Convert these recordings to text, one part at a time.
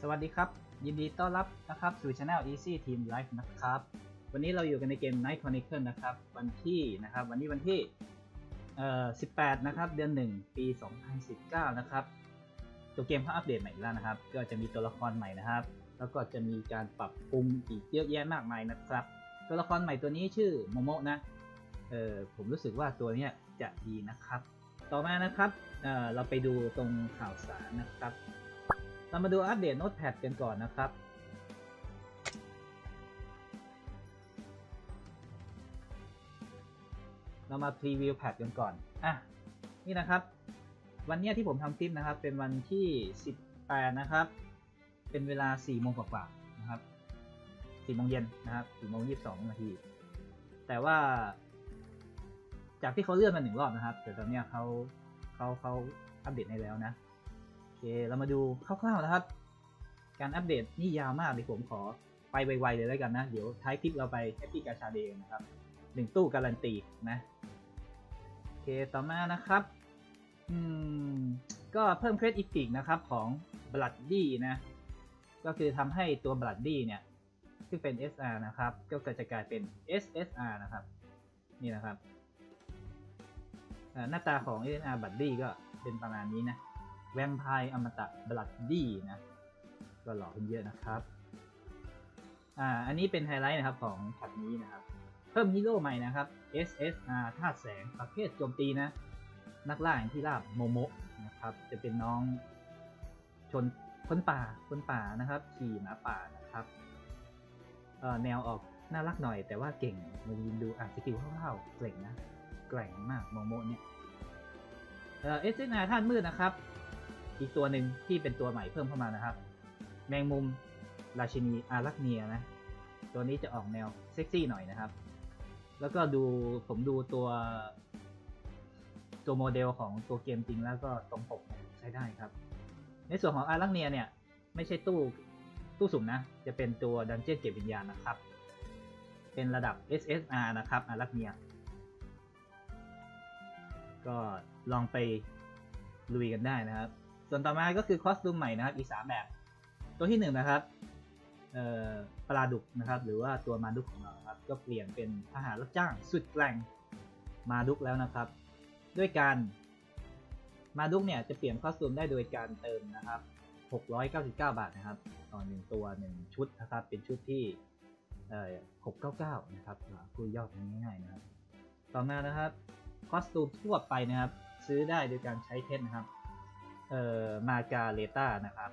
สวัสดีครับ ยินดีต้อนรับนะครับสู่ช anel Easy Team Life นะครับ วันนี้เราอยู่กันในเกม Night Chronicle นะครับ วันที่นะครับ วันนี้วันที่เอ่อ18 นะครับ เดือน 1 ปี 2019 นะครับ ตัวเกมเขาอัปเดตใหม่อีกแล้วนะครับ ก็จะมีตัวละครใหม่นะครับ แล้วก็จะมีการปรับปรุงอีกเยอะแยะมากมายนะครับ ตัวละครใหม่ตัวนี้ชื่อโมโมะนะเออผมรู้สึกว่าตัวเนี้ยจะดีนะครับ ต่อมานะครับเอ่อเราไปดูตรงข่าวสารนะครับ เรามาดูอัปเดตโน้ตแพดกันก่อนนะครับ เรามาพรีวิวแพดกันก่อน อะ นี่นะครับ วันเนี้ยที่ผมทำคลิปนะครับ เป็นวันที่ 18 นะครับ เป็นเวลา 4 โมงกว่าๆนะครับ 4 โมงเย็นนะครับ 4 โมง 22 นาที แต่ว่า จากที่เขาเลื่อนมาหนึ่งรอบนะครับ แต่ตอนเนี้ยเขาเขาเขาอัปเดตให้แล้วนะ เค เรามาดูคร่าวๆนะครับ การอัปเดตนี่ยาวมากเดี๋ยวผมขอไปไวๆเลยแล้วกันนะ เดี๋ยวท้ายคลิปเราไปแฮปปี้กาชาเดย์นะครับหนึ่งตู้การันตีนะโอเคต่อมานะครับ อืม ก็เพิ่มเครดอีพิกนะครับของ Bloody นะ ก็คือทำให้ตัว Bloody เนี่ยซึ่งเป็น SR นะครับ ก็กิดจะกลายเป็น SSR นะครับ นี่นะครับหน้าตาของ SSR Bloody ก็เป็นประมาณนี้นะ วมไพร์อมตะบลัดดี้นะ ก็หล่อขึ้นเยอะนะครับอ่าอันนี้เป็นไฮไลท์นะครับของแพทนี้นะครับ เพิ่มฮีโร่ใหม่นะครับ SSR ธาตุแสงประเภทโจมตีนะ นักล่าอย่างที่ราบโมโมะนะครับ จะเป็นน้องชนคนป่าคนป่านะครับ ขี่หมาป่านะครับเอ่อแนวออกน่ารักหน่อยแต่ว่าเก่งมายินดูอ่านสกิลคร่าๆเก่งนะแกร่งมากโมโมะเนี่ยเอ่อ SSR ธาตุมืดนะครับ อีกตัวหนึ่งที่เป็นตัวใหม่เพิ่มเข้ามานะครับ แมงมุมราชินีอารักเนียนะ ตัวนี้จะออกแนวเซ็กซี่หน่อยนะครับ แล้วก็ดูผมดูตัว ตัวโมเดลของตัวเกมจริงแล้วก็ตรงปกใช้ได้ครับ ในส่วนของอารักเนียเนี่ย ไม่ใช่ตู้ตู้สุ่มนะ จะเป็นตัวดันเจี้ยนเก็บวิญญาณนะครับ เป็นระดับ SSR นะครับอารักเนียก็ลองไปลุยกันได้นะครับ ส่วนต่อมาก็คือคอสตูมใหม่นะครับอีก3แบบ ตัวที่1นนะครับเอ่อปลาดุกนะครับหรือว่าตัวมาดุกของเราครับก็เปลี่ยนเป็นทหารรับจ้างสุดแกร่งมาดุกแล้วนะครับ ด้วยการมาดุกเนี่ยจะเปลี่ยนคอสตูมได้โดยการเติมนะครับ 699 บาทนะครับต่อ1ตัว1ชุดนะครับเป็นชุดที่เอ่อ699 นะครับพูดย่อง่ายๆนะครับ ต่อมานะครับคอสตูมทั่วไปนะครับ ซื้อได้โดยการใช้เพชรนะครับ เอ่อมาการเลต้านะครับ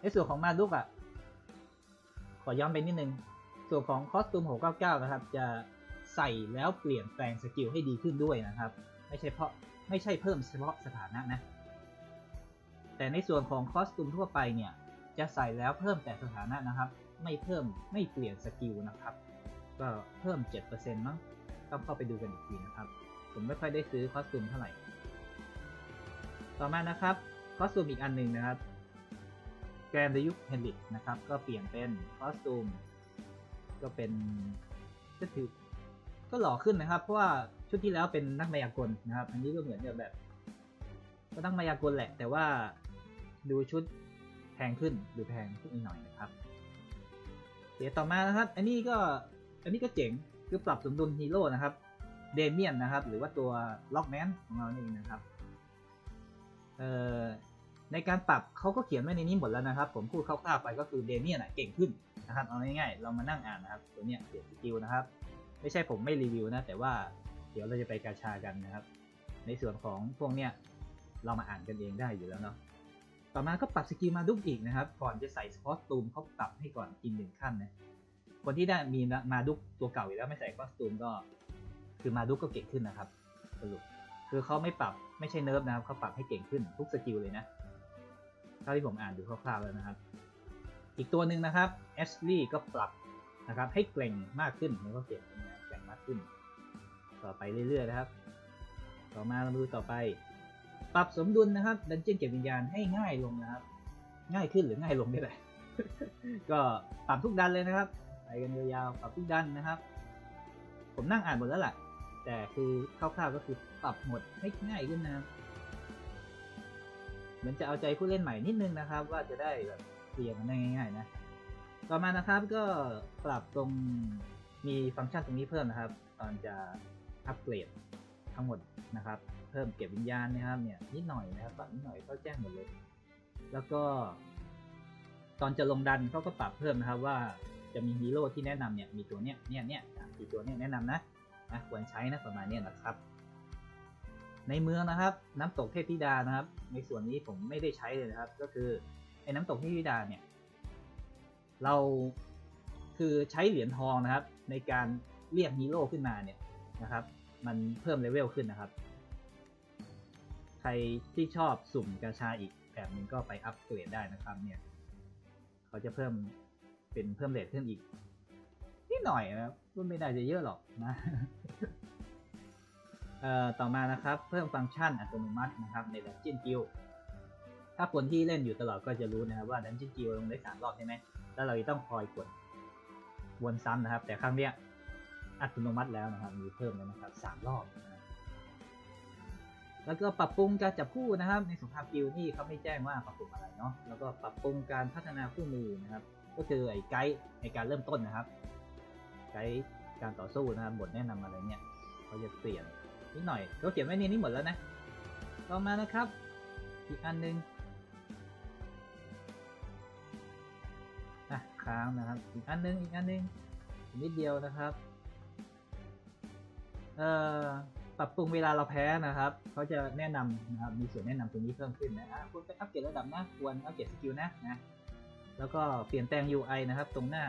ในส่วนของมาดุกอะ ขอย้อนไปนิดนึง ส่วนของคอสตูม699 นะครับ จะใส่แล้วเปลี่ยนแปลงสกิลให้ดีขึ้นด้วยนะครับ ไม่ใช่เพราะไม่ใช่เพิ่มเฉพาะสถานะนะ แต่ในส่วนของคอสตูมทั่วไปเนี่ย จะใส่แล้วเพิ่มแต่สถานะนะครับ ไม่เพิ่มไม่เปลี่ยนสกิลนะครับ ก็เพิ่ม 7%มั้งต้องเข้าไปดูกันอีกทีนะครับ ผมไม่ค่อยได้ซื้อคอสตูมเท่าไหร่ ต่อมานะครับคอสตูมอีกอันหนึ่งนะครับ แกรนดยุคเฮนริกนะครับ ก็เปลี่ยนเป็นคอสตูมก็เป็นก็ถือก็หล่อขึ้นนะครับ เพราะว่าชุดที่แล้วเป็นนักมายากลนะครับ อันนี้ก็เหมือนแบบ ก็นักมายากลแหละ แต่ว่าดูชุดแพงขึ้นดูแพงขึ้นหน่อยนะครับเดี๋ยวต่อมานะครับ อันนี้ก็อันนี้ก็เจ๋งคือปรับสมดุลฮีโร่นะครับเดเมียนนะครับ หรือว่าตัวล็อกแมนของเราเองนะครับ ในการปรับเขาก็เขียนไว้ในนี้หมดแล้วนะครับ ผมพูดคร่าวๆไปก็คือเดเมียนเก่งขึ้นนะครับเอาง่ายๆเรามานั่งอ่านนะครับ ตัวเนี้ยเปลี่ยนสกิลนะครับ ไม่ใช่ผมไม่รีวิวนะ แต่ว่าเดี๋ยวเราจะไปกาชากันนะครับ ในส่วนของพวกเนี้ยเรามาอ่านกันเองได้อยู่แล้วเนาะต่อมาก็ปรับสกิลมาดุกอีกนะครับ ก่อนจะใส่คอสตูมเขาปรับให้ก่อนกินหนึ่งขั้นนะคนที่ได้มีมาดุกตัวเก่าอยู่แล้วไม่ใส่คอสตูมก็ คือมาดุกก็เก่งขึ้นนะครับสรุป คือเขาไม่ปรับไม่ใช่เนิร์ฟนะครับเขาปรับให้เก่งขึ้นทุกสกิลเลยนะเท่าที่ผมอ่านดูคร่าวๆแล้วนะครับ อีกตัวหนึ่งนะครับแอชลี่ก็ปรับนะครับให้เกร่งมากขึ้นแล้วก็เก่งนะแกร่งมากขึ้น ต่อไปเรื่อยๆนะครับ ต่อมาเรามาดูต่อไป ปรับสมดุลนะครับดันเจี้ยนเก็บวิญญาณให้ง่ายลงนะครับ ง่ายขึ้นหรือง่ายลงนี่แหละก็ปรับทุกดันเลยนะครับไปกันยาวๆปรับทุกดันนะครับ ผมนั่งอ่านหมดแล้วแหละ แต่คือคร่าวๆก็คือปรับหมดให้ง่ายขึ้นนะเหมือนจะเอาใจผู้เล่นใหม่นิดนึงนะครับ ว่าจะได้แบบเคลียร์มันได้ง่าย ๆ นะ ต่อมานะครับก็ปรับตรงมีฟังก์ชันตรงนี้เพิ่มนะครับ ตอนจะอัปเกรดทั้งหมดนะครับ เพิ่มเก็บวิญญาณนะครับเนี่ยนิดหน่อยนะครับปรับนิดหน่อยก็แจ้งหมดเลย แล้วก็ ตอนจะลงดันเขาก็ปรับเพิ่มนะครับว่าจะมีฮีโร่ที่แนะนำเนี่ยมีตัวเนี้ยเนี่ยเนี่ยสี่ตัวเนี่ยแนะนำนะ นะควรใช้นะประมาณนี้นะครับ ในเมืองนะครับ น้ำตกเทพธิดานะครับ ในส่วนนี้ผมไม่ได้ใช้เลยนะครับ ก็คือไอ้น้ำตกเทพธิดาเนี่ย เราคือใช้เหรียญทองนะครับ ในการเรียกฮีโร่ขึ้นมาเนี่ยนะครับ มันเพิ่มเลเวลขึ้นนะครับ ใครที่ชอบสุ่มกาชาอีกแบบนึงก็ไปอัปเกรดได้นะครับเนี่ย เขาจะเพิ่มเป็นเพิ่มเรทขึ้นอีก นิดหน่อยนะครับก็ไม่ได้จะเยอะหรอกนะเอ่อต่อมานะครับเพิ่มฟังก์ชันอัตโนมัตินะครับใน Dungeon Guild ถ้าคนที่เล่นอยู่ตลอดก็จะรู้นะครับว่า Dungeon Guild ลงได้สามรอบใช่ไหมแล้วเราจะต้องคอยกดวนซ้ำนะครับ แต่ครั้งเนี้ยอัตโนมัติแล้วนะครับมีเพิ่มแล้วนะครับสามรอบนะแล้วก็ปรับปรุงการจับคู่นะครับ ในสงครามกิลด์นี่เขาไม่แจ้งว่าปรับปรุงอะไรเนาะแล้วก็ปรับปรุงการพัฒนาคู่มือนะครับ ก็คือไอ้ไกด์ในการเริ่มต้นนะครับ ไกด์การต่อสู้นะครับบทแนะนำอะไรเนี่ยเขาจะเปลี่ยนนิดหน่อยเขาเขียนไว้ในนี้หมดแล้วนะต่อมานะครับ อีกอันหนึงอะค้างนะครับ อีกอันหนึงอีกอันหนึงนิดเดียวนะครับเอ่อปรับปรุงเวลาเราแพ้นะครับเขาจะแนะนำนะครับมีส่วนแนะนำตรงนี้เพิ่มขึ้นนะอะคุณไปอัปเกรดระดับนะควรอัปเกรดสกิลนะนะแล้วก็เปลี่ยนแปลง UI นะครับ ตรงหน้า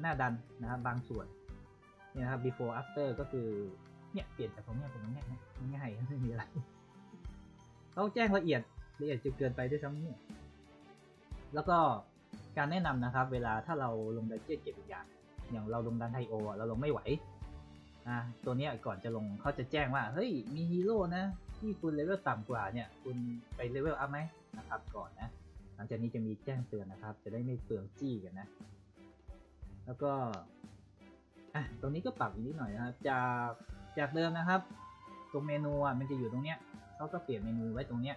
หน้าดันนะครับบางส่วนนี่นะครับ before after ก็คือเนี่ยเปลี่ยนจากตรงเนี้ยเป็นตรงเนี้ยนะง่ายไม่มีอะไรเขาแจ้งละเอียดละเอียดจนเกินไปด้วยซ้ำเนี่ยแล้วก็การแนะนำนะครับ เวลาถ้าเราลงดันเจียนเก็บอีกอย่าง อย่างเราลงดันไทโอเราลงไม่ไหวอ่าตัวเนี้ยก่อนจะลงเขาจะแจ้งว่า เฮ้ย มีฮีโร่นะ ที่คุณเลเวลต่ำกว่าเนี่ย คุณไปเลเวลอัพไหมนะครับ ก่อนนะ หลังจากนี้จะมีแจ้งเตือนนะครับ จะได้ไม่เปลืองจี้กันนะ แล้วก็อะตรงนี้ก็ปรับอีกนิดหน่อยนะครับ จากจากเดิมนะครับ ตรงเมนูอะมันจะอยู่ตรงเนี้ยเขาก็เปลี่ยนเมนูไว้ตรงเนี้ย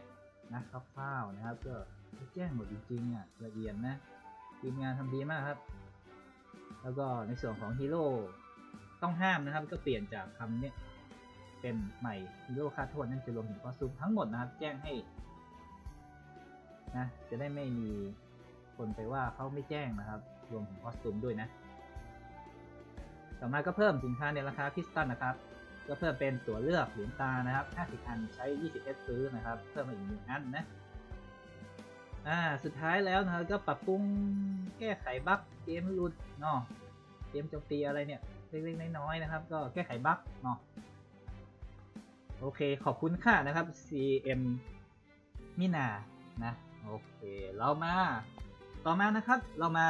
นะคร่าวๆนะครับ ก็แจ้งหมดจริงๆอะละเอียดนะทีมงานทำดีมากครับ แล้วก็ในส่วนของฮีโร่ต้องห้ามนะครับ ก็เปลี่ยนจากคำเนี้ยเป็นใหม่ฮีโร่ค่าโทษนั่นจะรวมถึงคอสตูมทั้งหมดนะครับ แจ้งให้นะจะได้ไม่มีคนไปว่าเขาไม่แจ้งนะครับ รวมถึงคอสตูมด้วยนะ ต่อมาก็เพิ่มสินค้าในราคาคริสตัลนะครับ ก็เพิ่มเป็นตัวเลือกเหรียญตานะครับ 50 อันใช้ 20 s ซื้อนะครับ เพิ่มมาอีกหนึ่งอันนะอ่าสุดท้ายแล้วนะครับก็ปรับปรุงแก้ไขบั๊กเกมหลุดเนาะเกมโจมตีอะไรเนี่ยเล็กๆน้อยๆนะครับ ก็แก้ไขบั๊กเนาะโอเคขอบคุณค่ะนะครับ CM มินานะโอเคเรามา ต่อมานะครับเรามา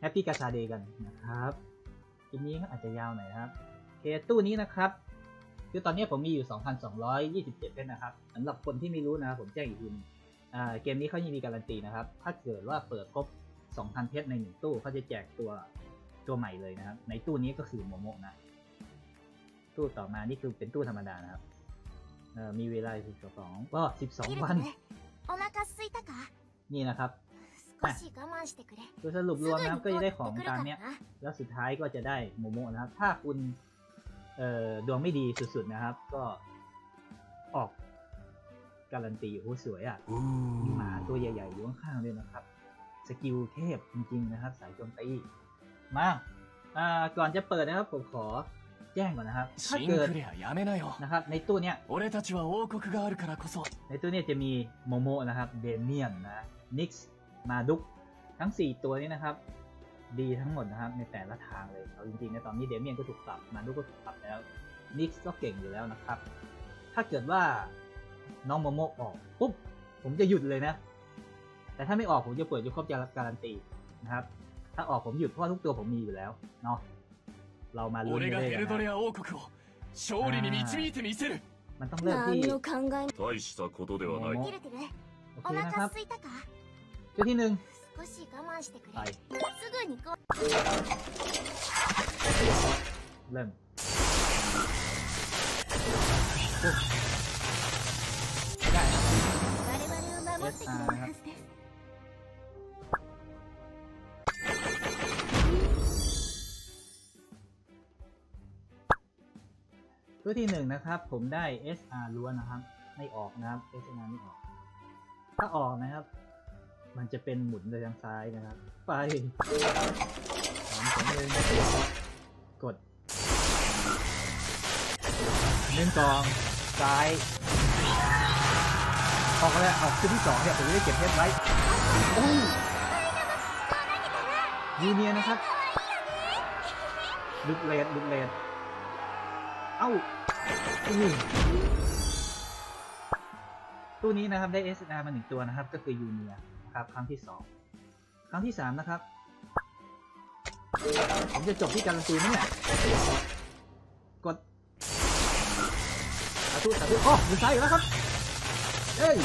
แฮปปี้กาชาเดย์กันนะครับ ลิปนี้อาจจะยาวหน่อยครับโอเคตู้นี้นะครับ คือตอนนี้ผมมีอยู่ 2,227เพชรนะครับสำหรับคนที่ไม่รู้นะครับผมแจ้งอีกทีนึงเกมนี้เขายังมีการันตีนะครับ ถ้าเกิดว่าเปิดครบ 2,000 เพชรในหนึ่งตู้เขาจะแจกตัวตัวใหม่เลยนะครับ ในตู้นี้ก็คือโมโมะนะ ตู้ต่อมานี่คือเป็นตู้ธรรมดานะครับมีเวลา 12ก็12 วัน นี่นะครับ โดยสรุปรวมนะครัก็จะได้ของตามเนี้ย แล้วสุดท้ายก็จะได้โมโมะนะครับ ถ้าคุณเอ่อดวงไม่ดีสุดๆนะครับ ก็ออกการันตีโหสวยอะมีหมาตัวใหญ่ๆอยู่ข้างๆด้วยนะครับ สกิลเทพจริงๆนะครับ สายโจมตีมาอ่าก่อนจะเปิดนะครับผมขอแจ้งก่อนนะครับถ้าเกิดนะครับ ในตู้เนี้ยในตู้เนี้ยจะมีโมโมนะครับเดเมียนนะนิกซ์ มาดุก ทั้ง 4 ตัวนี้นะครับ ดีทั้งหมดนะครับ ในแต่ละทางเลย เอาจริงๆในตอนนี้เดเมียนก็ถูกปรับ มาดุกก็ถูกปรับแล้ว นิกส์ก็เก่งอยู่แล้วนะครับ ถ้าเกิดว่าน้องโมโมะออกปุ๊บ ผมจะหยุดเลยนะ แต่ถ้าไม่ออกผมจะเปิดยกครบการันตีนะครับ ถ้าออกผมหยุดเพราะว่าทุกตัวผมมีอยู่แล้วเนาะ เรามาลุ้น 俺 กัน が เลย ヘル นะค ド รับ レア王国を勝利に導いてみせる มันต้องเริ่มที่ 何を考え大したことではないおキルテル โอ お เคนะค 腹 รับ ชุดที่หนึ่งไปเริ่ล้ครับเออตัวที่หนึ่งนะครับ ผมได้ SR ล้วนนะครับ ไม่ออกนะครับ SR ไม่ออก ถ้าออกนะครับ มันจะเป็นหมุนไปทางซ้ายนะครับ ไปสามสองหนึ่งกดหนึ่งกองซ้ายออกแล้วออกชุดที่สองเนี่ยผมจะได้เก็บเพชรไว้โอ้ยยูเนียนะครับลุดเลดลุดเลดเอ้าอุ้ตู้นี้นะครับได้ SR มาหนึ่งตัวนะครับ ก็คือยูเนีย ครับ ครั้งที่ 2 ครั้งที่ 3 นะครับ ผมจะจบที่การันตีไหมเนี่ย กดสาธุสาธุโอ้มือซ้ายอยู่แล้วครับ เฮ้ย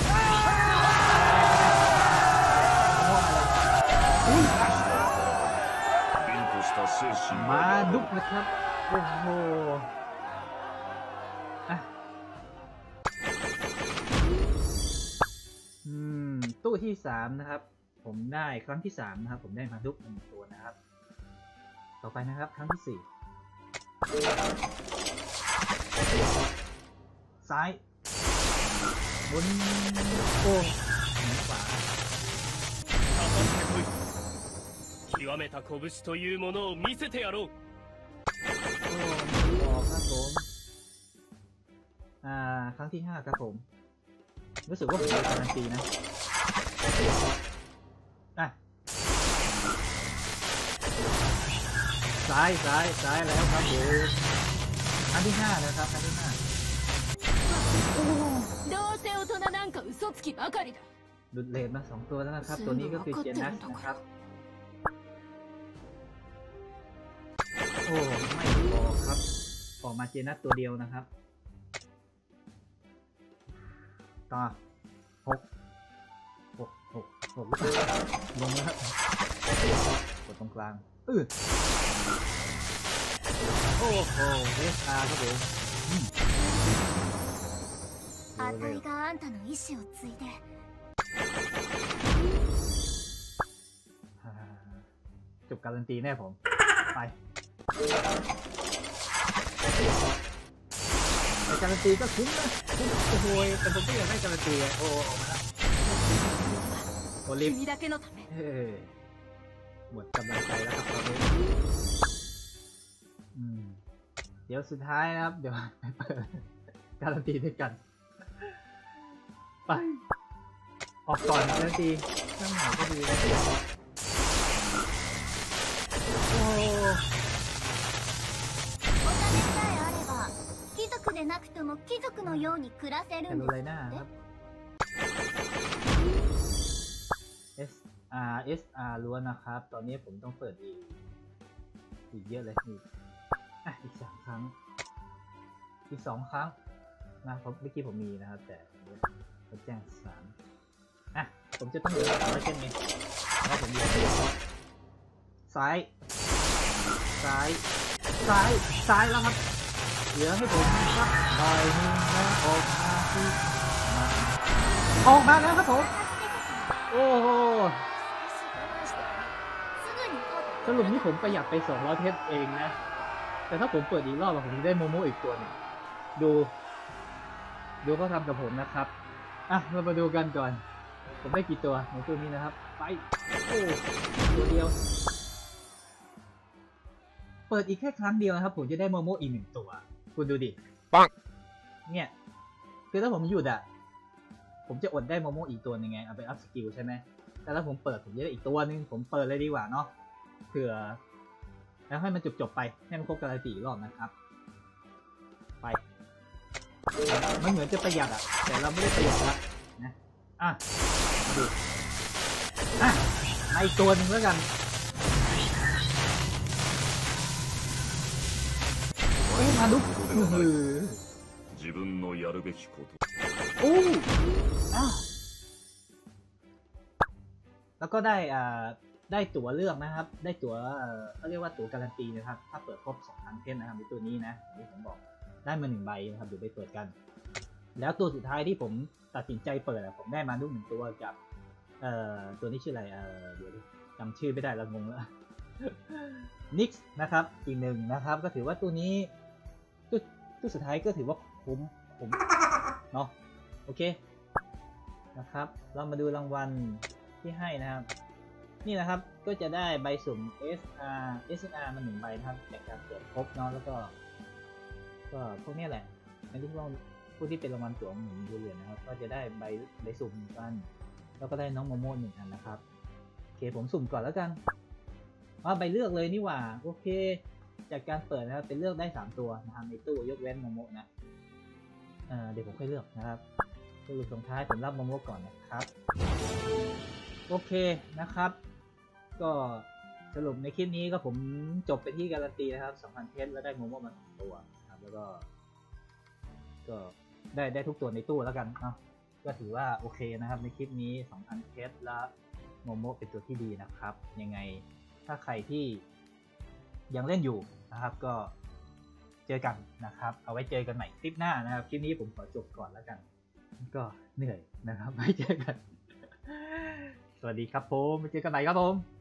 มาดุกนะครับ โอ้โห ที่สามนะครับ ผมได้ครั้งที่สามนะครับ ผมได้มาดุกหนึ่งตัวนะครับ ต่อไปนะครับ ครั้งที่สี่ซ้ายบนโอ้หมุนขวา かかってこい極めた拳というものを見せてやろう โอ้ไม่บอกครับผม อ่า ครั้งที่ห้าครับผม รู้สึกว่าผมจะการันตีนะ อ่ะ ซ้ายซ้ายซ้ายแล้วครับผมครั้งที่ห้านะครับครั้งที่ห้า どうせ大人なんか嘘つきばかりだ หลุดเลนมาสองตัวแล้วนะครับ ตัวนี้ก็คือเจนัสนะครับ โอ้ไม่บอกครับ ออกมาเจนัสตัวเดียวนะครับ ต่อหกหกห กหกหรือเปล่าลงแล้วครับกดตรงกลางอือโอ้โหเอสอาร์ครับผมอืม あたいがあんたの意志を継いで อ่าจบการันตีแน่ผม ไปแต่การันตีก็คุ้มนะคุ้มโอ้โหแต่ผมก็อยากได้การันตีอะโอ้ออกมาแล้ว โอลิฟ 君だけのため เฮ้ยหมดกำลังใจแล้วครับตอนนี้อืม เดี๋ยวสุดท้ายนะครับ เดี๋ยวไปเปิดการันตีด้วยกัน ไป ออกก่อนการันตีข้างไหนก็ดีนะโอ้ お金さえあれば貴族でなくても貴族のように暮らせ แค るん โร です ไล RSR ล้วนนะครับ ตอนนี้ผมต้องเปิดอีกอีกเยอะเลยอีกอีกสองครั้ง อีกสองครั้งนะเพราะเมื่อกี้ผมมีนะครับ แต่เขาแจ้งสามอะผมจะต้องเลือกไว้เช่นนี้เพราะผมเลือกซ้าย ซ้าย ซ้าย ซ้ายแล้วครับ เหลือให้ผมสักใบหนึ่งนะออกมาออกมาแล้วครับผม โอ้ สรุปนี่ผมประหยัดไป200เพชรเองนะ แต่ถ้าผมเปิดอีกรอบอะผมจะได้โมโมอีกตัวหนึงดู ดูเขาทำกับผมนะครับ อะ เรามาดูกันก่อน ผมได้กี่ตัวในตัวนี้นะครับ ไป โอ้ตัวเดียว เปิดอีกแค่ครั้งเดียวนะครับ ผมจะได้โมโมอีกหนึ่งตัว คุณดูดิ ปัง เนี่ย คือถ้าผมหยุดอะผมจะอดได้โมโมอีกตัวหนึงไง เอาไปอัพสกิลใช่ไหมแต่ถ้าผมเปิดผมจะได้อีกตัวหนึง ผมเปิดเลยดีกว่าเนาะ เผื่อ แล้วให้มันจบจบไปให้มันครบกันสี่รอบนะครับ ไปมันเหมือนจะประหยัดอะแต่เราไม่ได้ประหยัดละนะอะดูอะในตัวหนึ่งแล้วกันโอ้มาดุหือโอ้อ้าแล้วก็ได้อ่า ได้ตั๋วเลือกนะครับ ได้ตั๋วเขาเรียกว่าตั๋วการันตีนะครับ ถ้าเปิดครบสองครั้งเท่นนะครับในตัวนี้นะที่ผมบอกได้มาหนึ่งใบนะครับเดี๋ยวไปเปิดกัน แล้วตัวสุดท้ายที่ผมตัดสินใจเปิดอะผมได้มาลูกหนึ่งตัวกับเอ่อตัวนี้ชื่ออะไรเอ่อเดี๋ยวจำชื่อไม่ได้ล้วงงแล้วนิกส์นะครับอีกหนึ่งนะครับ ก็ถือว่าตัวนี้ตัวตัวสุดท้ายก็ถือว่าคุ้มคุ้มเนาะโอเคนะครับ เรามาดูรางวัลที่ให้นะครับ นี่นะครับก็จะได้ใบสุ่ม SR SR มาหนึ่งใบนะครับจากการตรวจพบเนาะแล้วก็ก็พวกนี้แหละในที่พวกผู้ที่เป็นรางวัลตั๋วหมุนดูเหรียญนะครับ ก็จะได้ใบใบสุ่มหนึ่งอันแล้วก็ได้น้องโมโม่หนึ่งอันนะครับโอเคผมสุ่มก่อนแล้วกันอ๋อใบเลือกเลยนี่หว่าโอเค จากการเปิดนะครับเป็นเลือกได้สามตัวนะครับในตู้ยกเว้นโมโม่นะเเดี๋ยวผมค่อยเลือกนะครับสรุปส่งท้ายผมรับโมโม่ก่อนนะครับ โอเคนะครับ ก็สรุปในคลิปนี้ก็ผมจบไปที่การันตีนะครับ2,000เพชรแล้วได้โมโมมาสองตัวนะครับ แล้วก็ ก็ได้ได้ทุกตัวในตู้แล้วกันเนาะก็ถือว่าโอเคนะครับ ในคลิปนี้2,000เพชรและโมโมเป็นตัวที่ดีนะครับ ยังไงถ้าใครที่ยังเล่นอยู่นะครับก็เจอกันนะครับ เอาไว้เจอกันใหม่คลิปหน้านะครับ คลิปนี้ผมขอจบก่อนแล้วกัน ก็เหนื่อยนะครับไว้เจอกัน สวัสดีครับผมไว้เจอกันใหม่ครับผม